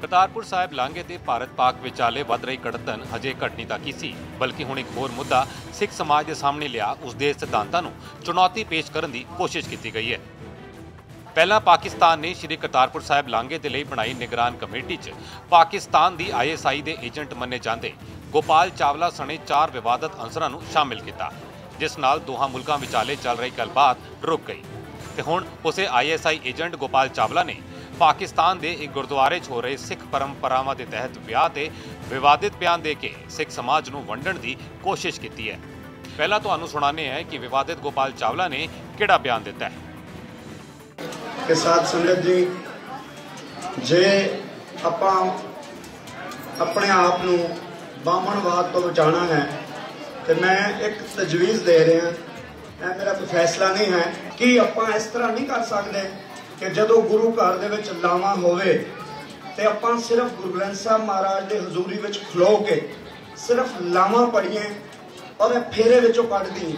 ਕਰਤਾਰਪੁਰ ਸਾਹਿਬ ਲਾਂਘੇ ਤੇ ਭਾਰਤ ਪਾਕ ਵਿਚਾਲੇ ਵੱਧ ਰਹੀ ਕੜਤਨ ਹਜੇ ਘਟਨੀ ਤਾਂ ਕੀ ਸੀ, ਬਲਕਿ ਹੁਣ ਇੱਕ ਹੋਰ ਮੁੱਦਾ ਸਿੱਖ ਸਮਾਜ ਦੇ ਸਾਹਮਣੇ ਲਿਆ, ਉਸ ਦੇ ਸਿਧਾਂਤਾਂ ਨੂੰ ਚੁਣੌਤੀ ਪੇਸ਼ ਕਰਨ ਦੀ ਕੋਸ਼ਿਸ਼ ਕੀਤੀ ਗਈ ਹੈ। ਪਹਿਲਾਂ ਪਾਕਿਸਤਾਨ ਨੇ ਸ਼੍ਰੀ ਕਰਤਾਰਪੁਰ ਸਾਹਿਬ ਲਾਂਘੇ ਦੇ ਲਈ ਬਣਾਈ ਨਿਗਰਾਨ ਕਮੇਟੀ 'ਚ ਪਾਕਿਸਤਾਨ ਦੀ ਆਈਐਸਆਈ ਦੇ ਏਜੰਟ ਮੰਨੇ ਜਾਂਦੇ ਗੋਪਾਲ ਚਾਵਲਾ ਸਣੇ ਚਾਰ ਵਿਵਾਦਤ ਅੰਸਰਾਂ ਨੂੰ ਸ਼ਾਮਿਲ ਕੀਤਾ, ਜਿਸ ਨਾਲ ਦੋਹਾਂ ਮੁਲਕਾਂ ਵਿਚਾਲੇ ਚੱਲ ਰਹੀ ਗੱਲਬਾਤ ਰੁਕ ਗਈ। ਤੇ ਹੁਣ ਉਸੇ ਆਈਐਸਆਈ ਏਜੰਟ ਗੋਪਾਲ ਚਾਵਲਾ ਨੇ ਪਾਕਿਸਤਾਨ ਦੇ ਇੱਕ ਗੁਰਦੁਆਰੇ 'ਚ ਹੋ ਰਹੇ ਸਿੱਖ ਪਰੰਪਰਾਵਾਂ ਦੇ ਤਹਿਤ ਵਿਆਹ ਤੇ ਵਿਵਾਦਿਤ ਬਿਆਨ ਦੇ ਕੇ ਸਿੱਖ ਸਮਾਜ ਨੂੰ ਵੰਡਣ ਦੀ ਕੋਸ਼ਿਸ਼ ਕੀਤੀ ਹੈ। ਪਹਿਲਾਂ ਤੁਹਾਨੂੰ ਸੁਣਾਉਂਦੇ ਹਾਂ ਕਿ ਵਿਵਾਦਿਤ ਗੋਪਾਲ ਚਾਵਲਾ ਨੇ ਕਿਹੜਾ ਬਿਆਨ ਦਿੱਤਾ ਹੈ। ਕਿ ਸਾਧ ਸੰਗਤ ਜੀ, ਜੇ ਆਪਾਂ ਆਪਣੇ ਆਪ ਨੂੰ ਬਾਹਮਣਵਾਦ ਤੋਂ ਬਚਾਉਣਾ ਹੈ, ਤੇ ਮੈਂ ਇੱਕ ਤਜਵੀਜ਼ ਦੇ ਰਿਹਾ, ਇਹ ਮੇਰਾ ਕੋਈ ਫੈਸਲਾ ਨਹੀਂ ਹੈ ਕਿ ਆਪਾਂ ਇਸ ਤਰ੍ਹਾਂ ਨਹੀਂ ਕਰ ਸਕਦੇ। ਕਿ ਜਦੋਂ ਗੁਰੂ ਘਰ ਦੇ ਵਿੱਚ ਲਾਵਾਂ ਹੋਵੇ, ਤੇ ਆਪਾਂ ਸਿਰਫ ਗੁਰੂ ਗ੍ਰੰਥ ਸਾਹਿਬ ਮਹਾਰਾਜ ਦੇ ਹਜ਼ੂਰੀ ਵਿੱਚ ਖਲੋ ਕੇ ਸਿਰਫ ਲਾਵਾਂ ਪੜੀਏ ਔਰ ਇਹ ਫੇਰੇ ਵਿੱਚੋਂ ਕੱਢ ਦਈਏ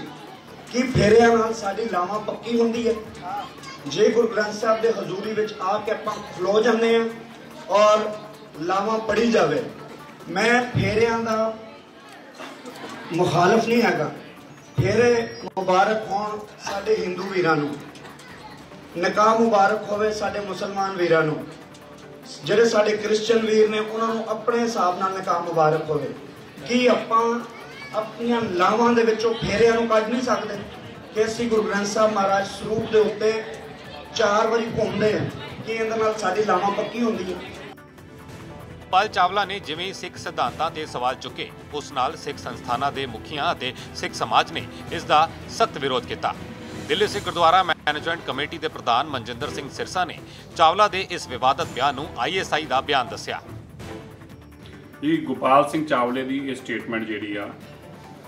ਕੀ ਫੇਰਿਆਂ ਨਾਲ ਸਾਡੀ ਲਾਵਾਂ ਪੱਕੀ ਹੁੰਦੀ ਹੈ? ਜੇ ਗੁਰੂ ਗ੍ਰੰਥ ਸਾਹਿਬ ਦੇ ਹਜ਼ੂਰੀ ਵਿੱਚ ਆ ਕੇ ਆਪਾਂ ਖਲੋ ਜਾਂਦੇ ਆ ਔਰ ਲਾਵਾਂ ਪੜੀ ਜਾਵੇ, ਮੈਂ ਫੇਰਿਆਂ ਦਾ ਮੁਖਾਲਫ ਨਹੀਂ ਹੈਗਾ। ਫੇਰੇ ਮੁਬਾਰਕ ਹੋਣ ਸਾਡੇ ਹਿੰਦੂ ਵੀਰਾਂ ਨੂੰ। ਨਿਕਾਹ ਮੁਬਾਰਕ ਹੋਵੇ ਸਾਡੇ ਮੁਸਲਮਾਨ ਵੀਰਾਂ ਨੂੰ। ਜਿਹੜੇ ਸਾਡੇ ਕ੍ਰਿਸਚੀਅਨ ਵੀਰ ਨੇ, ਉਹਨਾਂ ਨੂੰ ਆਪਣੇ ਹਿਸਾਬ ਨਾਲ ਨਿਕਾਹ ਮੁਬਾਰਕ ਹੋਵੇ। ਕੀ ਆਪਾਂ ਆਪਣੀਆਂ ਲਾਵਾਂ ਦੇ ਵਿੱਚੋਂ ਫੇਰਿਆਂ ਨੂੰ ਕੱਢ ਨਹੀਂ ਸਕਦੇ? ਕਿ ਅਸੀਂ ਗੁਰੂ ਗ੍ਰੰਥ ਸਾਹਿਬ ਮਹਾਰਾਜ ਸਰੂਪ ਦੇ ਉੱਤੇ ਚਾਰ ਵਾਰੀ ਘੁੰਮਦੇ ਆ ਕਿ ਇਹਦੇ ਨਾਲ ਸਾਡੀ ਲਾਵਾਂ ਪੱਕੀ ਹੁੰਦੀ ਹੈ ਪਾਲ ਚਾਵਲਾ ਨੇ ਜਿਵੇਂ ਸਿੱਖ ਸਿਧਾਂਤਾਂ ਤੇ ਸਵਾਲ ਚੁੱਕੇ, ਉਸ ਨਾਲ ਸਿੱਖ ਸੰਸਥਾਨਾਂ ਦੇ ਮੁਖੀਆਂ ਅਤੇ ਸਿੱਖ ਸਮਾਜ ਨੇ ਇਸ ਦਾ ਸਖਤ ਵਿਰੋਧ ਕੀਤਾ। ਦਿੱਲੀ ਸਿੱਖ ਗੁਰਦੁਆਰਾ ਮੈਨੇਜਮੈਂਟ ਕਮੇਟੀ ਦੇ ਪ੍ਰਧਾਨ ਮਨਜਿੰਦਰ ਸਿੰਘ ਸਿਰਸਾ ਨੇ ਚਾਵਲਾ ਦੇ ਇਸ ਵਿਵਾਦਤ ਬਿਆਨ ਨੂੰ ਆਈਐਸਆਈ ਦਾ ਬਿਆਨ ਦੱਸਿਆ। ਇਹ ਗੋਪਾਲ ਸਿੰਘ ਚਾਵਲੇ ਦੀ ਇਹ ਸਟੇਟਮੈਂਟ ਜਿਹੜੀ ਆ,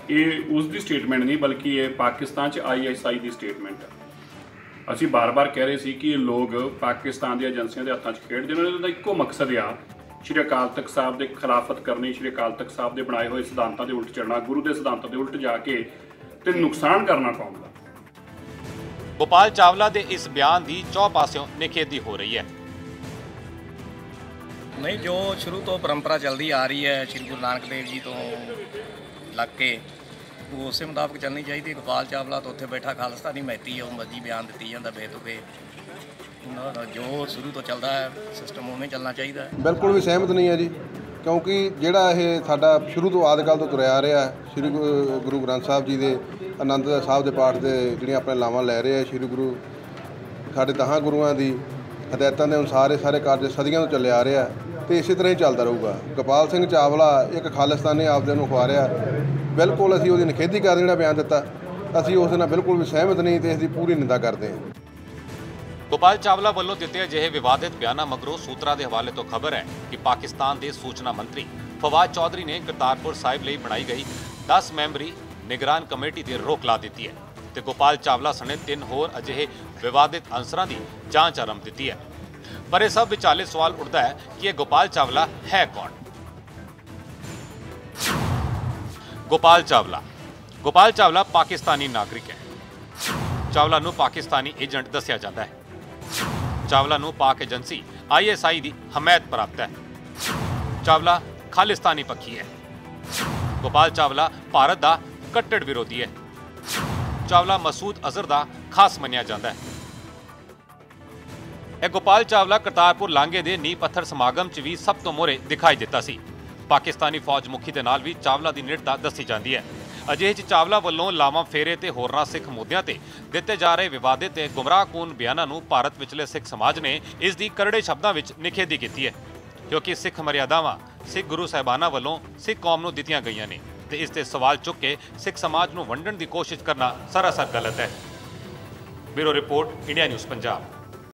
ਇਹ ਉਸ ਦੀ ਸਟੇਟਮੈਂਟ ਨਹੀਂ ਬਲਕਿ ਇਹ ਪਾਕਿਸਤਾਨ 'ਚ ਆਈਐਸਆਈ ਦੀ ਸਟੇਟਮੈਂਟ ਆ। ਅਸੀਂ ਬਾਰ-ਬਾਰ ਕਹਿ ਰਹੇ ਸੀ ਕਿ ਇਹ ਲੋਕ ਪਾਕਿਸਤਾਨ ਦੀਆਂ ਏਜੰਸੀਆਂ ਦੇ ਹੱਥਾਂ 'ਚ ਖੇਡਦੇ ਨੇ ਉਹਨਾਂ ਦਾ ਇੱਕੋ ਮਕਸਦ ਆ, ਸ਼੍ਰੀ ਅਕਾਲ ਤਖਤ ਸਾਹਿਬ ਦੇ ਖਿਲਾਫਤ ਕਰਨੀ, ਸ਼੍ਰੀ ਅਕਾਲ ਤਖਤ ਸਾਹਿਬ ਦੇ ਬਣਾਏ ਹੋਏ ਸਿਧਾਂਤਾਂ ਦੇ ਉਲਟ ਚੱਲਣਾ ਗੁਰੂ ਦੇ ਸਿਧਾਂਤਾਂ ਦੇ ਉਲਟ ਜਾ ਕੇ ਤੇ ਨੁਕਸਾਨ ਕਰਨਾ ਕੌਮ ਦਾ। ਗੋਪਾਲ ਚਾਵਲਾ ਦੇ ਇਸ ਬਿਆਨ ਦੀ ਚੌ ਪਾਸਿਓਂ ਨਿਖੇਧੀ ਹੋ ਰਹੀ ਹੈ। ਨਹੀਂ ਜੋ ਸ਼ੁਰੂ ਤੋਂ ਪਰੰਪਰਾ ਚੱਲਦੀ ਆ ਰਹੀ ਹੈ ਸ੍ਰੀ ਗੁਰੂ ਨਾਨਕ ਦੇਵ ਜੀ ਤੋਂ ਲੱਗ ਕੇ ਉਹ ਉਸੇ ਮੁਤਾਬਕ ਚੱਲਣੀ ਚਾਹੀਦੀ ਹੈ। ਗੋਪਾਲ ਚਾਵਲਾ ਤਾਂ ਉੱਥੇ ਬੈਠਾ ਖਾਲਸਤਾਨੀ ਮੈਤੀ ਹੈ ਉਹ ਮਰਜ਼ੀ ਬਿਆਨ ਦਿੱਤੀ ਜਾਂਦਾ ਬੇਤੁਕੇ। ਉਹਨਾਂ ਜੋ ਸ਼ੁਰੂ ਤੋਂ ਚੱਲਦਾ ਹੈ ਸਿਸਟਮ ਉਵੇਂ ਚੱਲਣਾ ਚਾਹੀਦਾ ਹੈ। ਬਿਲਕੁਲ ਵੀ ਸਹਿਮਤ ਨਹੀਂ ਹੈ ਜੀ ਕਿਉਂਕਿ ਜਿਹੜਾ ਇਹ ਸਾਡਾ ਸ਼ੁਰੂ ਤੋਂ ਆਦਿਕਾਲ ਤੋਂ ਤੁਰਿਆ ਆ ਰਿਹਾ ਹੈ, ਸ੍ਰੀ ਗੁਰੂ ਗੁਰੂ ਗ੍ਰੰਥ ਸਾਹਿਬ ਜੀ ਦੇ ਆਨੰਦ ਸਾਹਿਬ ਦੇ ਪਾਠ ਦੇ ਜਿਹੜੀਆਂ ਆਪਣੇ ਲਾਵਾਂ ਲੈ ਰਹੇ ਆ ਸ੍ਰੀ ਗੁਰੂ, ਸਾਡੇ ਦਹਾਂ ਗੁਰੂਆਂ ਦੀ ਹਦਾਇਤਾਂ ਦੇ ਅਨੁਸਾਰ ਇਹ ਸਾਰੇ ਕਾਰਜ ਸਦੀਆਂ ਤੋਂ ਚੱਲਿਆ ਆ ਰਿਹਾ ਤੇ ਇਸੇ ਤਰ੍ਹਾਂ ਹੀ ਚੱਲਦਾ ਰਹੂਗਾ। ਗੋਪਾਲ ਸਿੰਘ ਚਾਵਲਾ ਇੱਕ ਖਾਲਿਸਤਾਨੀ ਆਪਦੇ ਨੂੰ ਖਵਾ ਬਿਲਕੁਲ ਅਸੀਂ ਉਹਦੀ ਨਿਖੇਧੀ ਕਰ ਜਿਹੜਾ ਬਿਆਨ ਦਿੱਤਾ। ਅਸੀਂ ਉਸ ਨਾਲ ਬਿਲਕੁਲ ਵੀ ਸਹਿਮਤ ਨਹੀਂ ਤੇ ਇਸ ਦੀ ਪੂਰੀ ਨਿੰਦਾ ਕਰਦੇ ਹਾਂ। ਗੋਪਾਲ ਚਾਵਲਾ ਵੱਲੋਂ ਦਿੱਤੇ ਅਜਿਹੇ ਵਿਵਾਦਿਤ ਬਿਆਨਾਂ ਮਗਰੋਂ ਸੂਤਰਾਂ ਦੇ ਹਵਾਲੇ ਤੋਂ ਖਬਰ ਹੈ ਕਿ ਪਾਕਿਸਤਾਨ ਦੇ ਸੂਚਨਾ ਮੰਤਰੀ ਫਵਾਦ ਚੌਧਰੀ ਨੇ ਕਰਤਾਰਪੁਰ ਸਾਹਿਬ ਲਈ ਬਣਾਈ ਗਈ 10 ਮੈਂਬਰੀ ਨਿਗਰਾਨ ਕਮੇਟੀ ਤੇ ਰੋਕ ਲਾ ਦਿੱਤੀ ਹੈ ਤੇ ਗੋਪਾਲ ਚਾਵਲਾ ਸਣੇ ਤਿੰਨ ਹੋਰ ਅਜਿਹੇ ਵਿਵਾਦਿਤ ਅੰਸਰਾਂ ਦੀ ਜਾਂਚ ਆਰੰਭ ਦਿੱਤੀ ਹੈ। ਪਰ ਇਹ ਸਭ ਵਿਚਾਲੇ ਸਵਾਲ ਉੱਠਦਾ ਹੈ ਕਿ ਇਹ ਗੋਪਾਲ ਚਾਵਲਾ ਹੈ ਕੌਣ? ਗੋਪਾਲ ਚਾਵਲਾ। ਗੋਪਾਲ ਚਾਵਲਾ ਪਾਕਿਸਤਾਨੀ ਨਾਗਰਿਕ ਹੈ। ਚਾਵਲਾ ਨੂੰ ਪਾਕਿਸਤਾਨੀ ਏਜੰਟ ਦੱਸਿਆ ਜਾਂਦਾ ਹੈ। ਚਾਵਲਾ ਨੂੰ ਪਾਕ ਏਜੰਸੀ ਆਈਐਸਆਈ ਦੀ ਹਮਾਇਤ ਪ੍ਰਾਪਤ ਹੈ। ਚਾਵਲਾ ਖਾਲਿਸਤਾਨੀ ਪੱਖੀ ਹੈ। ਗੋਪਾਲ ਚਾਵਲਾ ਭਾਰਤ ਦਾ ਕੱਟੜ ਵਿਰੋਧੀ ਹੈ। ਚਾਵਲਾ ਮਸੂਦ ਅਜ਼ਰ ਦਾ ਖਾਸ ਮੰਨਿਆ ਜਾਂਦਾ ਹੈ। ਇਹ ਗੋਪਾਲ ਚਾਵਲਾ ਕਰਤਾਰਪੁਰ ਲਾਂਘੇ ਦੇ ਨੀਂਹ ਪੱਥਰ ਸਮਾਗਮ 'ਚ ਵੀ ਸਭ ਤੋਂ ਮੋਰੇ ਦਿਖਾਈ ਦਿੱਤਾ ਸੀ। ਪਾਕਿਸਤਾਨੀ ਫੌਜ ਮੁਖੀ ਦੇ ਨਾਲ ਵੀ ਚਾਵਲਾ ਦੀ ਨੇੜਤਾ ਦੱਸੀ ਜਾਂਦੀ ਹੈ। ਅਜਿਹੇ 'ਚ ਚਾਵਲਾ ਵੱਲੋਂ ਲਾਵਾਂ ਫੇਰੇ ਤੇ ਹੋਰਨਾਂ ਸਿੱਖ ਮੁੱਦਿਆਂ ਤੇ ਦਿੱਤੇ ਜਾ ਰਹੇ ਵਿਵਾਦੇ ਤੇ ਗੁੰਮਰਾਹਕੂਨ ਬਿਆਨਾਂ ਨੂੰ ਭਾਰਤ ਵਿਚਲੇ ਸਿੱਖ ਸਮਾਜ ਨੇ ਇਸ ਦੀ ਕਰੜੇ ਸ਼ਬਦਾਂ ਵਿੱਚ ਨਿਖੇਧੀ ਕੀਤੀ ਹੈ। ਕਿਉਂਕਿ ਸਿੱਖ ਮਰਿਆਦਾਵਾਂ, ਸਿੱਖ ਗੁਰੂ ਸਾਹਿਬਾਨਾਂ ਵੱਲੋਂ ਸਿੱਖ ਕੌਮ ਨੂੰ ਦਿੱਤੀਆਂ ਗਈਆਂ ਨੇ। ਤੇ ਇਸ ਤੇ ਸਵਾਲ ਚੁੱਕ ਕੇ ਸਿੱਖ ਸਮਾਜ ਨੂੰ ਵੰਡਣ ਦੀ ਕੋਸ਼ਿਸ਼ ਕਰਨਾ ਸਰਾਸਰ ਗਲਤ ਹੈ। Bureau report, India news, Punjab.